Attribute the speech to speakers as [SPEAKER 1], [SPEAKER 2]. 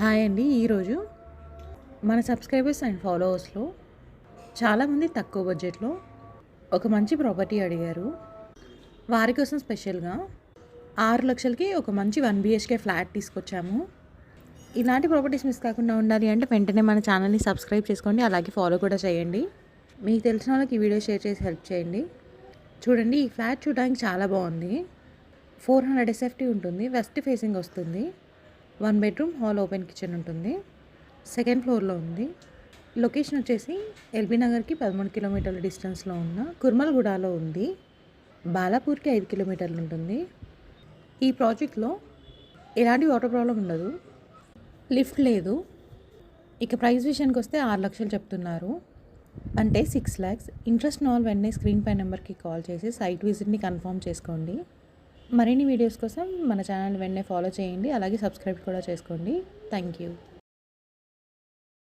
[SPEAKER 1] Hi అండి. ఈరోజు మన సబ్స్క్రైబర్స్ అండ్ ఫాలోవర్స్లో చాలామంది తక్కువ బడ్జెట్లో ఒక మంచి ప్రాపర్టీ అడిగారు. వారి కోసం స్పెషల్గా ఆరు లక్షలకి ఒక మంచి వన్ బిహెచ్కే ఫ్లాట్ తీసుకొచ్చాము. ఇలాంటి ప్రాపర్టీస్ మిస్ కాకుండా ఉండాలి అంటే వెంటనే మన ఛానల్ని సబ్స్క్రైబ్ చేసుకోండి. అలాగే ఫాలో కూడా చేయండి. మీకు తెలిసిన వాళ్ళకి ఈ వీడియో షేర్ చేసి హెల్ప్ చేయండి. చూడండి ఈ ఫ్లాట్ చూడడానికి చాలా బాగుంది. ఫోర్ హండ్రెడ్ ఎస్ఎఫ్టీ ఉంటుంది. వెస్ట్ ఫేసింగ్ వస్తుంది. One bedroom hall open kitchen ఉంటుంది. సెకండ్ ఫ్లోర్లో ఉంది. లొకేషన్ వచ్చేసి ఎల్బీ నగర్కి పదమూడు కిలోమీటర్ల డిస్టెన్స్లో ఉన్న కుర్మల్గూడలో ఉంది. బాలాపూర్కి ఐదు కిలోమీటర్లు ఉంటుంది. ఈ ప్రాజెక్ట్లో ఎలాంటి వాటర్ ప్రాబ్లం ఉండదు. లిఫ్ట్ లేదు. ఇక ప్రైస్ విషయానికి వస్తే ఆరు లక్షలు చెప్తున్నారు. అంటే సిక్స్ ల్యాక్స్. ఇంట్రెస్ట్ నాల్ వెంటనే స్క్రీన్ పై నెంబర్కి కాల్ చేసి సైట్ విజిట్ని కన్ఫర్మ్ చేసుకోండి. మరిన్ని వీడియోస్ కోసం మన ఛానల్ వెంటనే ఫాలో చేయండి. అలాగే సబ్స్క్రైబ్ కూడా చేసుకోండి. Thank you